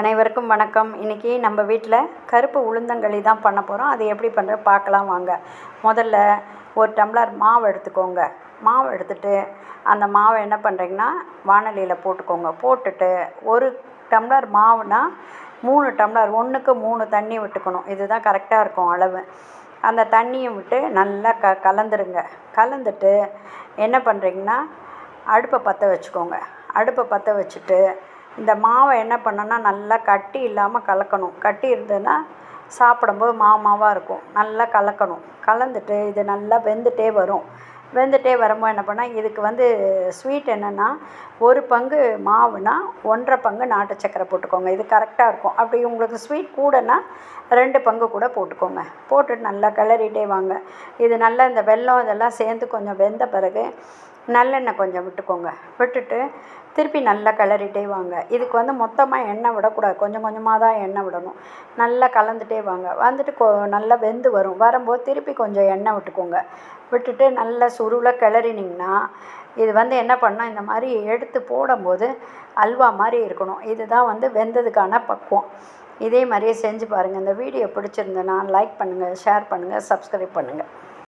அனைவருக்கும் வணக்கம். இன்றைக்கி நம்ம வீட்டில் கருப்பு உளுந்தங்களி தான் பண்ண போகிறோம் அது எப்படி பண்ணுற பார்க்கலாம் வாங்க. முதல்ல ஒரு டம்ளர் மாவு எடுத்துக்கோங்க. மாவு எடுத்துட்டு அந்த மாவை என்ன பண்ணுறீங்கன்னா வானலியில் போட்டுக்கோங்க. போட்டுட்டு ஒரு டம்ளர் மாவுனா மூணு டம்ளர் ஒன்றுக்கு மூணு தண்ணி விட்டுக்கணும். இதுதான் கரெக்டாக இருக்கும் அளவு. அந்த தண்ணியை விட்டு நல்லா க கலந்துருங்க. கலந்துட்டு என்ன பண்ணுறீங்கன்னா அடுப்பை பற்ற வச்சுக்கோங்க. அடுப்பை பற்ற வச்சுட்டு இந்த மாவை என்ன பண்ணணும்னா நல்லா கட்டி இல்லாமல் கலக்கணும். கட்டி இருந்ததுன்னா சாப்பிடும்போது மாவு மாவாக இருக்கும். நல்லா கலக்கணும். கலந்துட்டு இது நல்லா வெந்துட்டே வரும். வெந்துட்டே வரும்போது என்ன பண்ணால் இதுக்கு வந்து ஸ்வீட் என்னென்னா ஒரு பங்கு மாவுனா ஒன்றரை பங்கு நாட்டு சக்கரை போட்டுக்கோங்க. இது கரெக்டாக இருக்கும். அப்படி உங்களுக்கு ஸ்வீட் கூடனா ரெண்டு பங்கு கூட போட்டுக்கோங்க. போட்டுட்டு நல்லா கிளறிட்டே வாங்க. இது நல்லா இந்த வெல்லம் இதெல்லாம் சேர்ந்து கொஞ்சம் வெந்த பிறகு நல்லெண்ணெய் கொஞ்சம் விட்டுக்கோங்க. விட்டுட்டு திருப்பி நல்லா கிளறிட்டே வாங்க. இதுக்கு வந்து மொத்தமாக எண்ணெய் விடக்கூடாது. கொஞ்சம் கொஞ்சமாக தான் எண்ணெய் விடணும். நல்லா கலந்துட்டே வாங்க. வந்துட்டு கொ நல்லா வெந்து வரும். வரும்போது திருப்பி கொஞ்சம் எண்ணெய் விட்டுக்கோங்க. விட்டுட்டு நல்லா சுருவில் கிளறினிங்கன்னா இது வந்து என்ன பண்ணணும் இந்த மாதிரி எடுத்து போடும்போது அல்வா மாதிரி இருக்கணும். இதுதான் வந்து வெந்ததுக்கான பக்குவம். இதே மாதிரியே செஞ்சு பாருங்கள் இந்த வீடியோ பிடிச்சிருந்ததுன்னா லைக் பண்ணுங்கள் ஷேர் பண்ணுங்கள் சப்ஸ்கிரைப் பண்ணுங்கள்